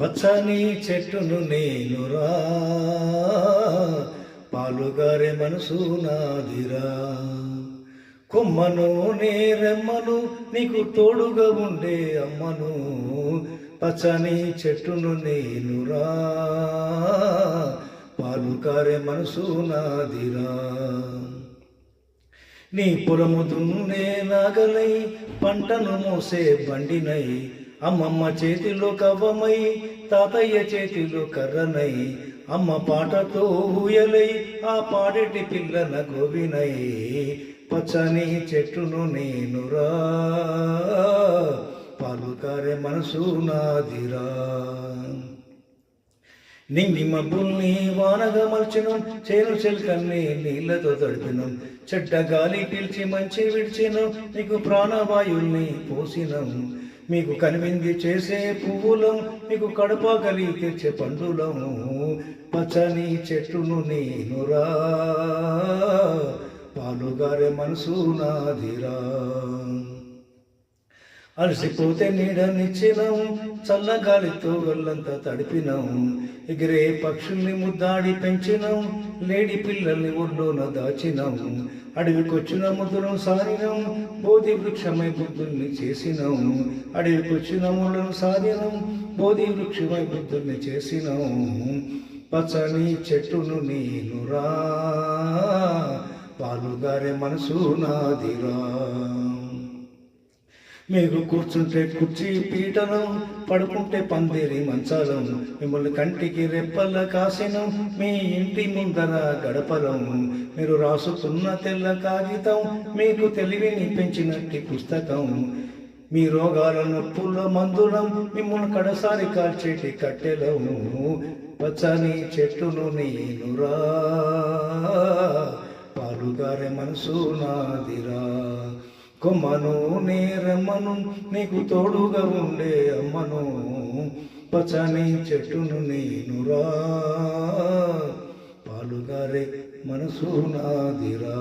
పచ్చని చెట్టును నేనురా. పాలుగారే మనసు నాదిరా. కొమ్మను నేరెమ్మను నీకు తోడుగా ఉండే అమ్మను. పచ్చని చెట్టును నేనురా. పాలుకారే మనసు నాదిరా. నీ పొలము దున్నే నాగలై పంటను మోసే బండినై. అమ్మమ్మ చేతిలో కవ్వమై తాతయ్య చేతిలో కర్రనై అమ్మ పాటతో ఊయలై ఆ పాడేటి పిల్లన గోవినై. పచ్చని చెట్టును నేనురా పాలుకారే మనసు నాదిరా. నింగి మబ్బుల్ని వానగా మల్చినం చేను చెల్కల్ని నీళ్ళతో తడిపినం. చెడ్డ గాలి పీల్చి మంచి విడిచినం నీకు ప్రాణవాయుల్ని పోసినం. మీకు కనివింది చేసే పువ్వులం మీకు కడప కలిగి తెచ్చే పండులము. పచ్చని చెట్టును నేనురా పాలుగారే మనసు నాదిరా అలసిపోతే నీడనిచ్చినాం చల్లగాలితో ఒళ్ళంతా తడిపినాం ఎగిరే పక్షుల్ని ముద్దాడి పెంచినాం లేడి పిల్లల్ని ఒళ్ళోన దాచినాం అడవికొచ్చిన ముద్దులను సారినాం బోధి వృక్షమై బుద్ధుల్ని చేసినాం అడవికొచ్చిన ముళ్ళను సాధినాం బోధి వృక్షమై బుద్ధుల్ని చేసినాం పచ్చని చెట్టును నేనురా పాలుగారే మనసు నాదిరా. మీరు కూర్చుంటే కుర్చీ పీటను పడుకుంటే పందిరి మంచాలం మిమ్మల్ని కంటికి రెప్పల కాసినం మీ ఇంటి ముందర గడపలం. మీరు రాసుకున్న తెల్ల కాగితం మీకు తెలివిని పెంచినట్టి పుస్తకం. మీ రోగాల నొప్పుల మందులం మిమ్మల్ని కడసారి కాల్చేటి కట్టెలము పచ్చని చెట్టును నేనురా పాలుగారే మనసు నాదిరా. కొమ్మను నేరమ్మను నీకు తోడుగా ఉండే అమ్మను పచ్చని చెట్టును నేనురా పాలుగారే మనసు నాదిరా